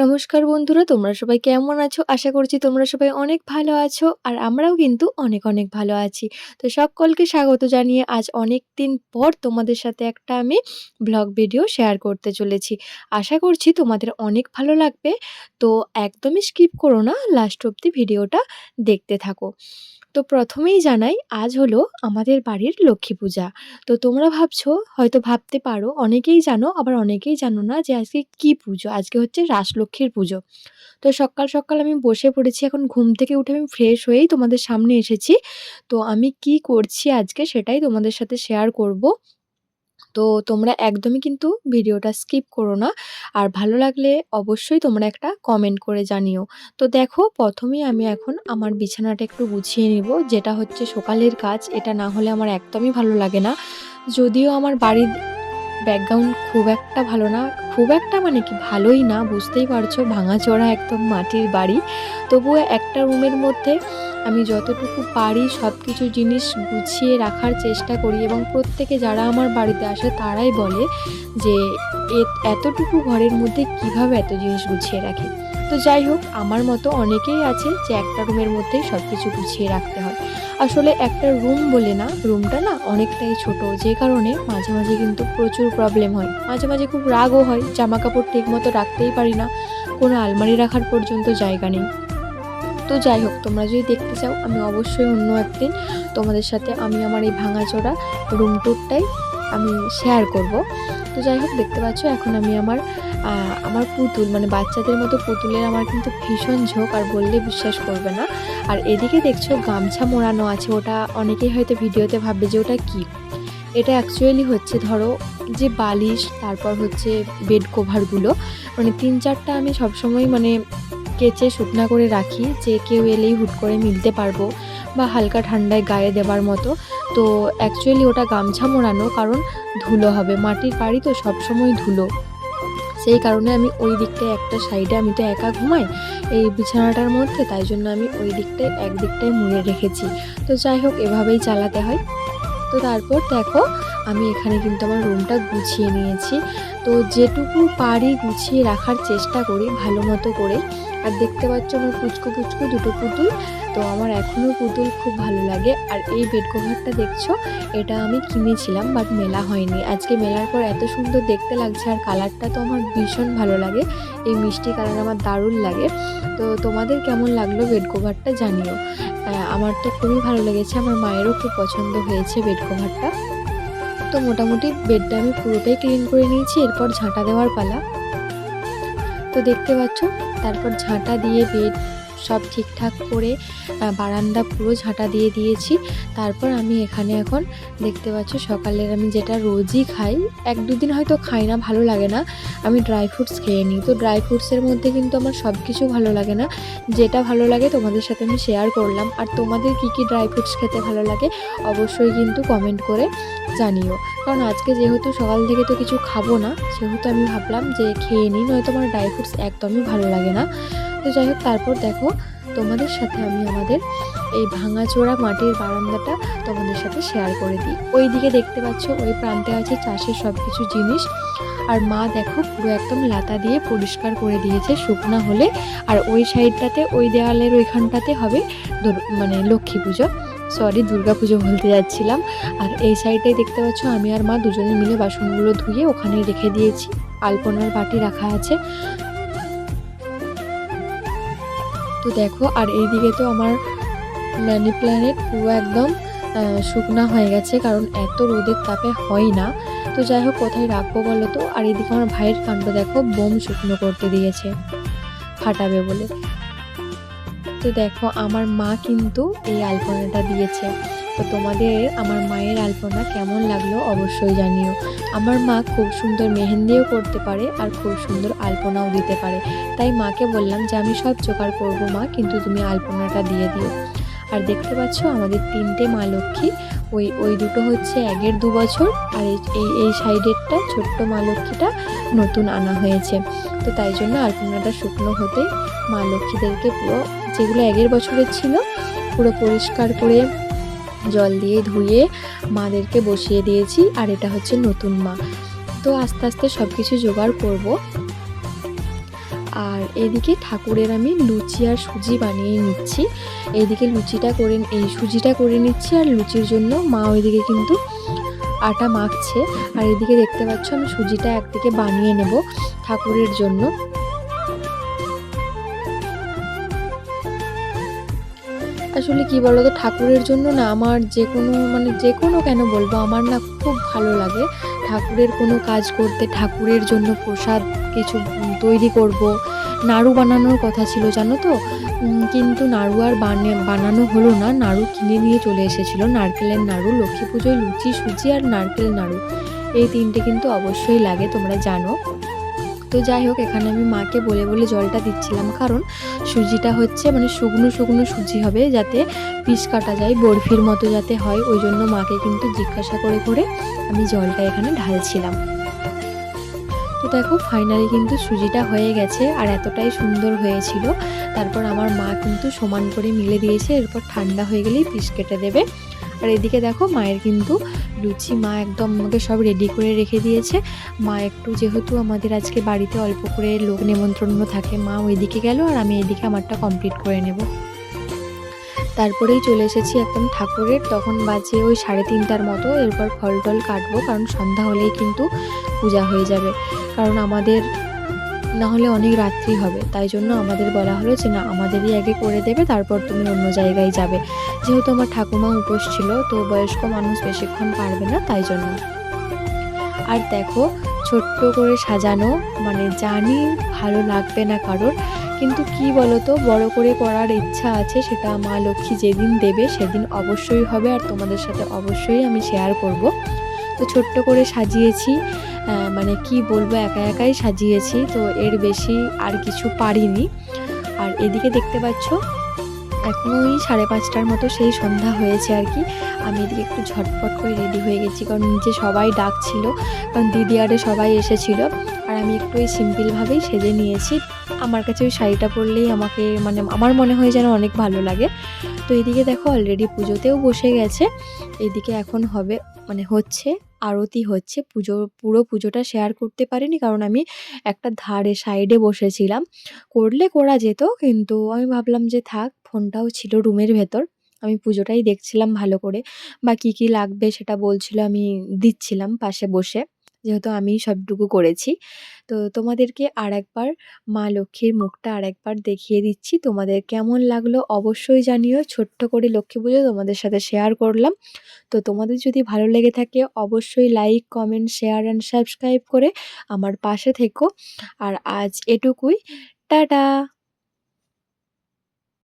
নমস্কার বন্ধুরা, তোমরা সবাই কেমন আছো? আশা করছি তোমরা সবাই অনেক ভালো আছো আর আমরাও কিন্তু অনেক অনেক ভালো আছি। তো সকলকে স্বাগত জানিয়ে আজ অনেক দিন পর তোমাদের সাথে একটা আমি ব্লগ ভিডিও শেয়ার করতে চলেছি। আশা করছি তোমাদের অনেক ভালো লাগবে। তো একদমই স্কিপ করো না, লাস্ট অবধি ভিডিওটা দেখতে থাকো। তো প্রথমেই জানাই, আজ হলো আমাদের বাড়ির লক্ষ্মী পূজা। তো তোমরা ভাবছ, হয়তো ভাবতে পারো, অনেকেই জানো, আবার অনেকেই জানো না যে আজকে কি পুজো? আজকে হচ্ছে রাসলক্ষ্মীর পুজো। তো সকাল সকাল আমি বসে পড়েছি, এখন ঘুম থেকে উঠে আমি ফ্রেশ হয়েই তোমাদের সামনে এসেছি। তো আমি কি করছি আজকে সেটাই তোমাদের সাথে শেয়ার করব। তো তোমরা একদমই কিন্তু ভিডিওটা স্কিপ করো না, আর ভালো লাগলে অবশ্যই তোমরা একটা কমেন্ট করে জানিও। তো দেখো, প্রথমেই আমি এখন আমার বিছানাটা একটু গুছিয়ে নিব, যেটা হচ্ছে সকালের কাজ, এটা না হলে আমার একদমই ভালো লাগে না। যদিও আমার বাড়ির ব্যাকগ্রাউন্ড খুব একটা ভালো না, খুব একটা মানে কি ভালোই না, বুঝতেই পারছ, ভাঙাচোরা একদম মাটির বাড়ি। তবুও একটা রুমের মধ্যে আমি যতটুকু পারি সব কিছু জিনিস গুছিয়ে রাখার চেষ্টা করি এবং প্রত্যেকে যারা আমার বাড়িতে আসে তারাই বলে যে এতটুকু ঘরের মধ্যে কীভাবে এত জিনিস গুছিয়ে রাখে? তো যাই হোক, আমার মতো অনেকেই আছে যে একটা রুমের মধ্যেই সব কিছু গুছিয়ে রাখতে হয়। আসলে একটা রুম বলে না, রুমটা না অনেকটাই ছোট, যে কারণে মাঝে মাঝে কিন্তু প্রচুর প্রবলেম হয়। মাঝে মাঝে খুব রাগও হয় জামা কাপড় ঠিক মতো রাখতেই পারি না, কোনো আলমারি রাখার পর্যন্ত জায়গা নেই। তো যাই হোক, তোমরা যদি দেখতে চাও, আমি অবশ্যই অন্য একদিন তোমাদের সাথে আমি আমার এই ভাঙাচোরা রুম টুরটাই আমি শেয়ার করব। তো যাই হোক দেখতে পাচ্ছ, এখন আমি আমার আমার পুতুল মানে বাচ্চাদের মতো পুতুলের আমার কিন্তু ভীষণ ঝোঁক, আর বললে বিশ্বাস করবে না। আর এদিকে দেখছ, গামছা মোড়ানো আছে, ওটা অনেকেই হয়তো ভিডিওতে ভাববে যে ওটা কী? এটা অ্যাকচুয়ালি হচ্ছে, ধরো, যে বালিশ, তারপর হচ্ছে বেড কভারগুলো মানে তিন চারটা আমি সবসময় মানে কেচে শুকনা করে রাখি, যে কেউ এলেই হুট করে মিলতে পারব। বা হালকা ঠান্ডায় গায়ে দেবার মতো। তো অ্যাকচুয়ালি ওটা গামছা মোড়ানো, কারণ ধুলো হবে। মাটির বাড়ি তো সবসময় ধুলো। সেই কারণে আমি ওই দিকটায় একটা সাইডে আমি তো একা ঘুমাই, এই বিছানাটার মধ্যে, তাই জন্য আমি ওই দিকটায়, এক দিকটায় মুড়ে রেখেছি। তো যাই হোক, এভাবেই চালাতে হয়। তো তারপর দেখো, আমি এখানে কিন্তু আমার রুমটা গুছিয়ে নিয়েছি। তো যেটুকু পারি গুছিয়ে রাখার চেষ্টা করি ভালো মতো করে। আর দেখতে পাচ্ছ আমার পুচকু পুচকু দুটো পুতুল, তো আমার এখনও পুতুল খুব ভালো লাগে। আর এই বেড কভারটা দেখছ, এটা আমি কিনেছিলাম বাট মেলা হয়নি। আজকে মেলার পর এত সুন্দর দেখতে লাগছে আর কালারটা তো আমার ভীষণ ভালো লাগে। এই মিষ্টি কালার আমার দারুণ লাগে। তো তোমাদের কেমন লাগল বেড কভারটা জানিও। আমার তো খুবই ভালো লেগেছে, আমার মায়েরও খুব পছন্দ হয়েছে বেড কভারটা তো মোটামুটি বেডটা আমি পুরোটাই ক্লিন করে নিয়েছি, এরপর ঝাঁটা দেওয়ার পালা। তো দেখতে পাচ্ছ, তারপর ঝাঁটা দিয়ে বেড সব ঠিকঠাক করে বারান্দা পুরো ঝাঁটা দিয়ে দিয়েছি। তারপর আমি এখানে এখন দেখতে পাচ্ছ সকালের আমি যেটা রোজই খাই, এক দুদিন হয়তো খাই না, ভালো লাগে না। আমি ড্রাই ফ্রুটস খেয়ে নিই। তো ড্রাই ফ্রুটসের মধ্যে কিন্তু আমার সব কিছু ভালো লাগে না। যেটা ভালো লাগে তোমাদের সাথে আমি শেয়ার করলাম। আর তোমাদের কি কি ড্রাই ফ্রুটস খেতে ভালো লাগে অবশ্যই কিন্তু কমেন্ট করে জানিও। কারণ আজকে যেহেতু সকাল থেকে তো কিছু খাব না, সেহেতু আমি ভাবলাম যে খেয়ে নিই, নয়তো আমার ড্রাই ফ্রুটস একদমই ভালো লাগে না। তো যাই হোক, তারপর দেখো তোমাদের সাথে আমি আমাদের এই ভাঙাচোরা মাটির বারান্দাটা তোমাদের সাথে শেয়ার করে দিই। ওই দিকে দেখতে পাচ্ছ, ওই প্রান্তে আছে চাষের সব কিছু জিনিস। আর মা দেখো পুরো একদম লাতা দিয়ে পরিষ্কার করে দিয়েছে শুকনা হলে। আর ওই সাইডটাতে, ওই দেওয়ালের ওইখানটাতে হবে মানে লক্ষ্মী পুজো। সরি দুর্গা পুজো বলতে যাচ্ছিলাম। আর এই সাইডটাই দেখতে পাচ্ছ, আমি আর মা দুজনে মিলে বাসনগুলো ধুয়ে ওখানে রেখে দিয়েছি। আলপনার বাটি রাখা আছে। তো দেখো, আর এইদিকে তো আমার মানি প্ল্যানেট পুরো একদম শুকনা হয়ে গেছে, কারণ এত রোদের তাপে হয় না। তো যাই হোক, কোথায় রাখব বলো তো? আর এদিকে আমার ভাইয়ের কাণ্ড দেখো, বোম শুকনো করতে দিয়েছে, ফাটাবে বলে। তো দেখো, আমার মা কিন্তু এই আলপনাটা দিয়েছে। তো তোমাদের আমার মায়ের আলপনা কেমন লাগল অবশ্যই জানিও। আমার মা খুব সুন্দর মেহেন্দিও করতে পারে আর খুব সুন্দর আলপনাও দিতে পারে। তাই মাকে বললাম যে, আমি সব জোগাড় করব মা, কিন্তু তুমি আলপনাটা দিয়ে দিও। আর দেখতে পাচ্ছ আমাদের তিনটে মা লক্ষ্মী। ওই ওই দুটো হচ্ছে আগের দু বছর আর এই, এই- সাইডেরটা ছোট্ট মা লক্ষ্মীটা নতুন আনা হয়েছে। তো তাই জন্য আলপনাটা শুকনো হতেই মা লক্ষ্মীদেরকে পুরো, যেগুলো আগের বছরের ছিল, পুরো পরিষ্কার করে জল দিয়ে ধুয়ে মাদেরকে বসিয়ে দিয়েছি, আর এটা হচ্ছে নতুন মা। তো আস্তে আস্তে সব কিছু জোগাড় করব। আর এদিকে ঠাকুরের আমি লুচি আর সুজি বানিয়ে নিচ্ছি। এইদিকে লুচিটা করে এই সুজিটা করে নিচ্ছি, আর লুচির জন্য মা ওইদিকে কিন্তু আটা মাখছে। আর এদিকে দেখতে পাচ্ছ আমি সুজিটা একদিকে বানিয়ে নেব ঠাকুরের জন্য। আসলে কি বলো তো ঠাকুরের জন্য না আমার যে কোনো মানে যে কোনো কেন বলব, আমার না খুব ভালো লাগে। ঠাকুরের কোনো কাজ করতে, ঠাকুরের জন্য প্রসাদ কিছু তৈরি করব। নাড়ু বানানোর কথা ছিল, জানো তো? কিন্তু নাড়ু আর বানে, বানানো হলো না। নাড়ু কিনে নিয়ে চলে এসেছিল, নারকেলের নাড়ু, লক্ষ্মী পুজোয় লুচি, সুজি আর নারকেল নাড়ু। এই তিনটে কিন্তু অবশ্যই লাগে, তোমরা জানো। তো যাই হোক, এখানে আমি মাকে বলে বলে জলটা দিচ্ছিলাম। কারণ সুজিটা হচ্ছে মানে শুকনো শুকনো সুজি হবে যাতে পিস কাটা যায়, বরফির মতো যাতে হয়। ওই জন্য মাকে কিন্তু জিজ্ঞাসা করে করে আমি জলটা এখানে ঢালছিলাম। তো দেখো ফাইনালি কিন্তু সুজিটা হয়ে গেছে আর এতটাই সুন্দর হয়েছিল। তারপর আমার মা কিন্তু সমান করে মিলে দিয়েছে। এরপর ঠান্ডা হয়ে গেলেই পিস কেটে দেবে। আর এদিকে দেখো মায়ের কিন্তু লুচি, মা একদম আমাকে সব রেডি করে রেখে দিয়েছে। মা একটু যেহেতু আমাদের আজকে বাড়িতে অল্প করে লোক নেমন্ত্রণ থাকে, মা ওইদিকে গেল আর আমি এদিকে আমারটা কমপ্লিট করে নেব। তারপরেই চলে এসেছি একদম ঠাকুরের, তখন বাজে ওই সাড়ে তিনটার মতো, এরপর ফল টল কাটবো, কারণ সন্ধ্যা হলেই কিন্তু পূজা হয়ে যাবে। কারণ আমাদের না হলে অনেক রাত্রি হবে। তাই জন্য আমাদের বলা হলো যে, না, আমাদেরই আগে করে দেবে, তারপর তুমি অন্য জায়গায় যাবে। যেহেতু আমার ঠাকুমা উপোস ছিল, তো বয়স্ক মানুষ বেশিক্ষণ পারবে না, তাই জন্য। আর দেখো, ছোট্ট করে সাজানো মানে জানি ভালো লাগবে না কারোর, কিন্তু কি বলতো, বড় করে করার ইচ্ছা আছে, সেটা মা লক্ষ্মী যেদিন দেবে, সেদিন অবশ্যই হবে, আর তোমাদের সাথে অবশ্যই আমি শেয়ার করব। তো ছোট্ট করে সাজিয়েছি মানে কি বলব, একা একাই সাজিয়েছি, তো এর বেশি আর কিছু পারিনি। আর এদিকে দেখতে পাচ্ছ এখন ওই সাড়ে পাঁচটার মতো সেই সন্ধ্যা হয়েছে আর কি। আমি এদিকে একটু ঝটপট করে রেডি হয়ে গেছি, কারণ নিচে সবাই ডাকছিল, কারণ দিদি আরে সবাই এসেছিল। আর আমি একটু ওই সিম্পলভাবেই সেজে নিয়েছি। আমার কাছে ওই শাড়িটা পরলেই আমাকে মানে আমার মনে হয় যেন অনেক ভালো লাগে। তো এদিকে দেখো অলরেডি পুজোতেও বসে গেছে। এদিকে এখন হবে মানে হচ্ছে আরতি হচ্ছে। পুজো, পুরো পুজোটা শেয়ার করতে পারিনি কারণ আমি একটা ধারে সাইডে বসেছিলাম। করলে করা যেত কিন্তু আমি ভাবলাম যে থাক ফোনটাও ছিল রুমের ভেতর। আমি পুজোটাই দেখছিলাম ভালো করে। বা কী কী লাগবে সেটা বলছিল আমি দিচ্ছিলাম পাশে বসে। যেহেতু আমি সবটুকু করেছি। তো তোমাদেরকে আর একবার মা লক্ষ্মীর মুখটা আর একবার দেখিয়ে দিচ্ছি। তোমাদের কেমন লাগল অবশ্যই জানিও। ছোট্ট করে লক্ষ্মী পুজো তোমাদের সাথে শেয়ার করলাম। তো তোমাদের যদি ভালো লেগে থাকে অবশ্যই like comment share and subscribe করে আমার পাশে থেকো। আর আজ এটুকুই। টাটা!